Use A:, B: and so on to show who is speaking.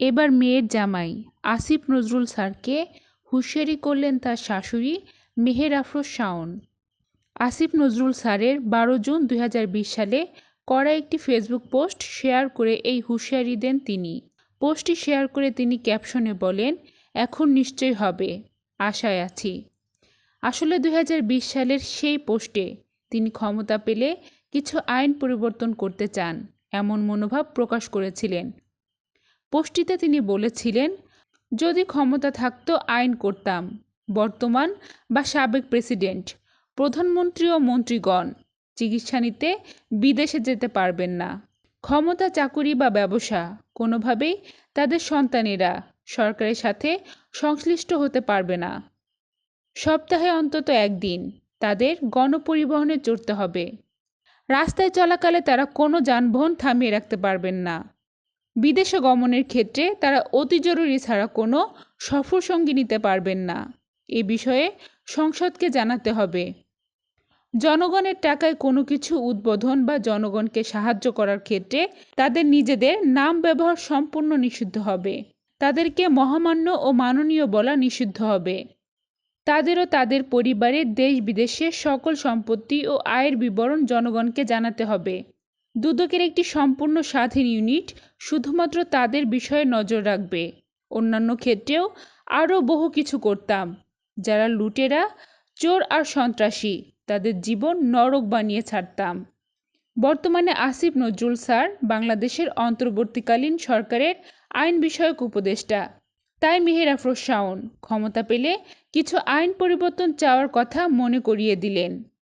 A: এবার মেয়ের জামাই আসিফ নজরুল স্যারকে হুঁশিয়ারি করলেন তার শাশুড়ি মেহের আফরোজ শাওন। আসিফ নজরুল স্যারের বারো জুন দু হাজার বিশ সালে করা একটি ফেসবুক পোস্ট শেয়ার করে এই হুঁশিয়ারি দেন তিনি। পোস্টটি শেয়ার করে তিনি ক্যাপশনে বলেন, এখন নিশ্চয় হবে। আশায় আছি। আসলে দু হাজার বিশ সালের সেই পোস্টে তিনি ক্ষমতা পেলে কিছু আইন পরিবর্তন করতে চান, এমন মনোভাব প্রকাশ করেছিলেন পোস্টটিতে তিনি বলেছিলেন, যদি ক্ষমতা থাকতো, আইন করতাম। বর্তমান বা সাবেক প্রেসিডেন্ট, প্রধানমন্ত্রী ও মন্ত্রীগণ চিকিৎসা নিতে বিদেশে যেতে পারবেন না। ক্ষমতা, চাকুরি বা ব্যবসা কোনোভাবেই তাদের সন্তানেরা সরকারের সাথে সংশ্লিষ্ট হতে পারবে না। সপ্তাহে অন্তত একদিন তাদের গণপরিবহনে চড়তে হবে। রাস্তায় চলাকালে তারা কোনো যানবাহন থামিয়ে রাখতে পারবেন না। বিদেশে গমনের ক্ষেত্রে তারা অতি জরুরি ছাড়া কোনো সফর সঙ্গী নিতে পারবেন না। এ বিষয়ে সংসদকে জানাতে হবে। জনগণের টাকায় কোনো কিছু উদ্বোধন বা জনগণকে সাহায্য করার ক্ষেত্রে তাদের নিজেদের নাম ব্যবহার সম্পূর্ণ নিষিদ্ধ হবে। তাদেরকে মহামান্য ও মাননীয় বলা নিষিদ্ধ হবে। তাদেরও তাদের পরিবারের দেশ বিদেশের সকল সম্পত্তি ও আয়ের বিবরণ জনগণকে জানাতে হবে। দুদকের একটি সম্পূর্ণ স্বাধীন ইউনিট শুধুমাত্র তাদের বিষয়ে নজর রাখবে। অন্যান্য ক্ষেত্রেও আরও বহু কিছু করতাম। যারা লুটেরা, চোর আর সন্ত্রাসী, তাদের জীবন নরক বানিয়ে ছাড়তাম। বর্তমানে আসিফ নজরুল স্যার বাংলাদেশের অন্তর্বর্তীকালীন সরকারের আইন বিষয়ক উপদেষ্টা। তাই মেহের আফরোজ শাওন ক্ষমতা পেলে কিছু আইন পরিবর্তন চাওয়ার কথা মনে করিয়ে দিলেন।